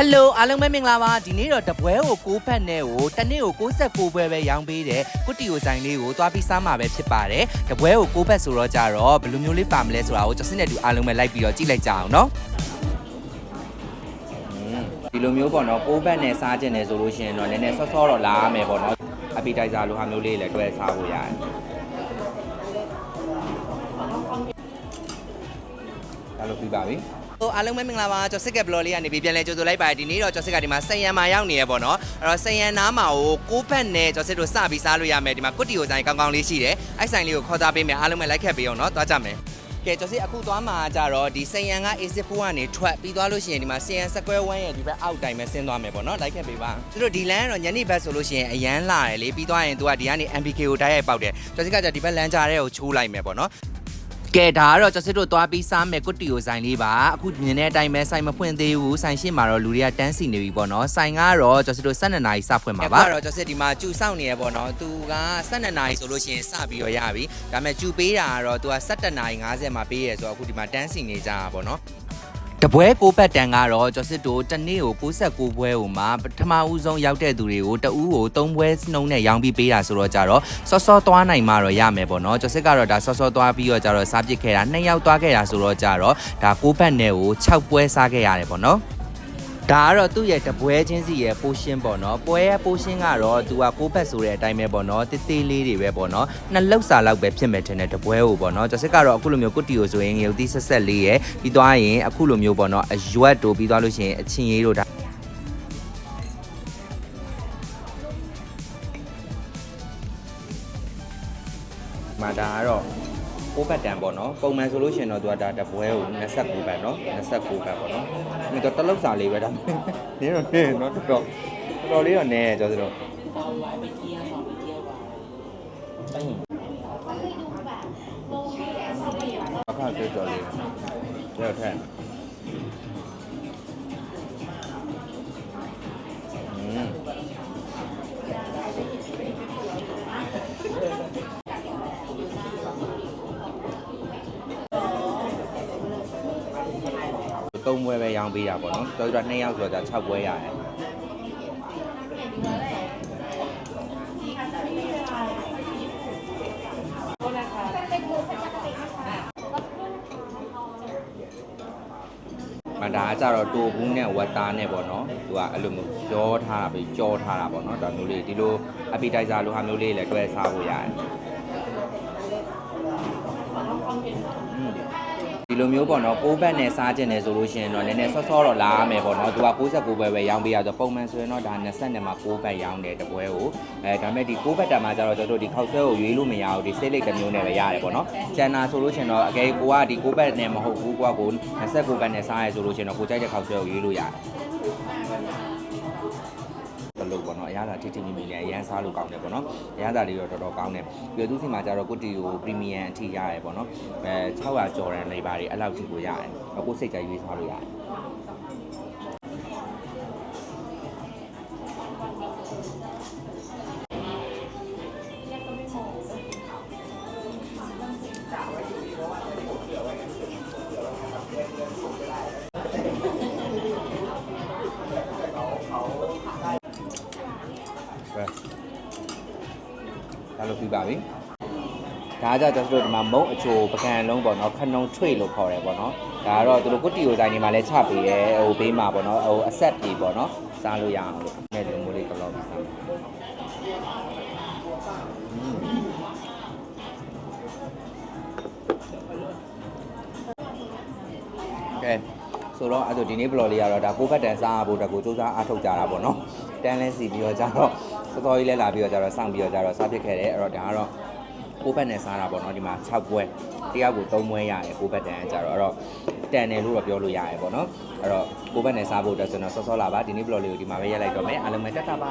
ဟယ်လိုအားလုံးပဲမင်္ဂလာပါဒီနေ့တော့တပွဲကို6ဖက်နဲ့ကိုတစ်နေ့ကို69ပွဲပဲရောင်းပေးတယ်ကုတီယိုဆိုင်လေးကိုသွားပြီးစားမှာပဲဖြစ်ပါတယ်တပွဲကို6ဖက်ဆိုတော့ကြတော့ဘယ်လိုမျိုးလေးပါမလဲဆိုတာကိုကျွန်တော်စနေတူအားလုံးပဲလိုက်ပြီးတော့ကြည့်လိုက်ကြအောင်နော်ဒီလိုမျိုးပေါ့နော်6ဖက်နဲ့စားခြင်းတယ်ဆိုလို့ရှိရင်တော့နည်းနည်းဆော့ဆော့တော့လာရမယ်ပေါ့နော်အပီတိုက်ဇာလိုဟာမျိုးလေးလည်းတွဲစားဖို့ရတယ်ဒါလို့ပြီးပါပြီ ဟိုအားလုံးပဲမင်္ဂလာပါကျော်စစ်ကဘလော်လေးကနေပြီးပြန်လဲကြိုဆိုလိုက်ပါတယ်ဒီနေ့တော့ကျော်စစ်ကဒီမှာစံရံမှာရောက်နေရပေါ့နော်အဲ့တော့စံရံနားမှာကိုကိုးဖက်နဲ့ကျော်စစ်တို့စပြီးစားလို့ရမယ်ဒီမှာကွတ်တီကိုဆိုင်ကောင်းကောင်းလေးရှိတယ်အဲ့ဆိုင်လေးကိုခေါ်သားပေးမယ်အားလုံးပဲလိုက်ခတ်ပေးအောင်နော်သွားကြမယ်ကဲကျော်စစ်အခုသွားမှာကြတော့ဒီစံရံက A64 ကနေထွက်ပြီးသွားလို့ရှိရင်ဒီမှာစံရံ Square 1ရဲ့ဒီဘက်အောက်တိုင်ပဲဆင်းသွားမယ်ပေါ့နော်လိုက်ခတ်ပေးပါသူတို့ဒီလမ်းကတော့ညနေဘက်ဆိုလို့ရှိရင်အရန်လာတယ်လေပြီးသွားရင်သူကဒီကနေ MPK ကိုတိုက်ရိုက်ပေါက်တယ်ကျော်စစ်ကじゃဒီဘက်လမ်းကြားထဲကိုချိုးလိုက်မယ်ပေါ့နော် ကဲဒါကတော့ကျွန်တော်တို့သွားပြီးစားမယ်ကွတ်တီယိုဆိုင်လေးပါအခုမြင်တဲ့အတိုင်းပဲဆိုင်မဖွင့်သေးဘူးဆိုင်ရှိမှာတော့လူတွေကတန်းစီနေပြီပေါ့နော်ဆိုင်ကတော့ကျွန်တော်တို့12နာရီစဖွင့်မှာပါအဲ့တော့ကျွန်တော်ဒီမှာကျူစောင့်နေရပေါ့နော်သူက12နာရီဆိုလို့ရှိရင်စပြီးတော့ရပြီဒါပေမဲ့ကျူပေးတာကတော့သူက17နာရီ50မှာပေးရဆိုတော့အခုဒီမှာတန်းစီနေကြတာပေါ့နော် တပွဲကိုပတ်တန်ကတော့ကျော်စစ်တို့တစ်နေ့ကို69ပွဲဟိုမှာပထမဦးဆုံးရောက်တဲ့သူတွေကိုတဦးကို3ပွဲနှုံးနဲ့ရောင်းပြီးပေးတာဆိုတော့ကြတော့စောစောသွားနိုင်မှတော့ရမယ်ပေါ့နော်ကျော်စစ်ကတော့ဒါစောစောသွားပြီးတော့ကြတော့စားပစ်ခဲ့တာ2ယောက်သွားခဲ့တာဆိုတော့ကြတော့ဒါကိုပတ်နဲ့ကို6ပွဲစားခဲ့ရတယ်ပေါ့နော် ဒါကတော့သူ့ရဲ့တပွဲချင်းစီရဲ့ပိုရှင်ပေါ့နော်ပွဲရဲ့ပိုရှင်ကတော့သူကကိုးဖက်ဆိုတဲ့အတိုင်းပဲပေါ့နော်တေးသေးလေးတွေပဲပေါ့နော်နှစ်လောက်စာလောက်ပဲဖြစ်မယ်ထင်တယ်တပွဲကိုပေါ့နော်ကျော်စစ်ကတော့အခုလိုမျိုးကုတီကိုဆိုရင်ငယ်ဦးသီးဆက်ဆက်လေးရဲ့ပြီးသွားရင်အခုလိုမျိုးပေါ့နော်အရွက်တို့ပြီးသွားလို့ရှိရင်အချင်းရေးတို့ဒါမာဒါကတော့ ကိုးပတ်တန်ပေါ့နော်ပုံမှန်ဆိုလို့ရှိရင်တော့သူကဒါတပွဲကို29ပတ်နော်29ပတ်ပေါ့နော်ဒီတော့တလောက်စာလေးပဲဒါနင်းတော့နင်းနော်တော်တော်တော်လေးတော့နည်းကျော်စတော့အခါကျေတော်လေးကျော်ထက် ၃ပွဲပဲရောင်းပေးတာပေါ့နော်တော်တော်2ယောက်ဆိုတော့6ပွဲရတယ်မဒါကြတော့တူဘူးနဲ့ဝက်သားနဲ့ပေါ့နော်သူကအဲ့လိုမျိုးကြောထားတာပြီးကြောထားတာပေါ့နော်ဒါမျိုးလေးဒီလို appetizer လိုဟာမျိုးလေးလည်းတွဲစားဖို့ရတယ် ဒီလိုမျိုးပေါ့နော်ပိုးဘက်နဲ့စားခြင်းတယ်ဆိုလို့ရှိရင်တော့နည်းနည်းဆော့ဆော့တော့လာရမယ်ပေါ့နော်သူက69ဘက်ပဲရောင်းပေးရဆိုပုံမှန်ဆိုရင်တော့ဒါ20နဲ့မှာ6ဘက်ရောင်းတယ်တပွဲကိုအဲဒါပေမဲ့ဒီ6ဘက်တာမှာကျတော့ကျွန်တော်တို့ဒီခောက်ဆွဲကိုရွေးလို့မရဘူးဒီစိတ်လိတ်တစ်မျိုးနဲ့ပဲရတယ်ပေါ့နော်ကျန်တာဆိုလို့ရှိရင်တော့အကယ်ကိုကဒီ6ဘက်နဲ့မဟုတ်ဘူးကိုကကို29ဘက်နဲ့စားရဲဆိုလို့ရှိရင်တော့ကိုကြိုက်တဲ့ခောက်ဆွဲကိုရွေးလို့ရတယ် အရသာတိတိမိမိလေးအရန်စားလို့ကောင်းတယ်ပေါ့နော်အရသာလေးတော့တော်တော်ကောင်းတယ်ပြီးတော့သူစီမှာကျတော့ကုတီကိုပရီမီယံအထိရတယ်ပေါ့နော်အဲ600ကျော်တဲ့လေးပါတွေအဲ့လောက်ထိကိုရတယ်အခုစိတ်ကြိုက်ရွေးစားလို့ရတယ် လို့ပြီးပါပြီဒါကြကျွန်တော်တို့ဒီမှာမုံအချိုပကံလုံးပေါ့နော်ခနုံထွေလို့ခေါ်တယ်ပေါ့နော်ဒါကတော့သူတို့ကုတီကိုဆိုင်နေမှာလဲချပေးတယ်ဟိုဘေးမှာပေါ့နော်ဟိုအဆက်ပြေပေါ့နော်စားလို့ရအောင်လို့မဲ့ဒီလိုမျိုးလေးကလောပြီးစားမယ်ကဲဆိုတော့အဲ့ဒါဒီနေ့ blog လေးကတော့ဒါကိုဖတ်တန်စားဖို့အတွက်ကိုစူးစမ်းအားထုတ်ကြတာပေါ့နော်တန်းလဲစီပြီးတော့ကြတော့ စောစောကြီးလဲလာပြီးတော့ကြတော့စောင့်ပြီးတော့ကြတော့စားဖြစ်ခဲ့တယ်အဲ့တော့ဒါကတော့ကိုဖတ်နဲ့စားတာပေါ့နော်ဒီမှာ6ပွဲတယောက်ကို3ပွဲရတယ်ကိုဖတ်တန်ကကြတော့အဲ့တော့တန်တယ်လို့တော့ပြောလို့ရတယ်ပေါ့နော်အဲ့တော့ကိုဖတ်နဲ့စားဖို့အတွက်ဆိုတော့စောစောလာပါဒီနေ့ blog လေးကိုဒီမှာပဲရက်လိုက်တော့မယ်အားလုံးပဲတက်တာပါ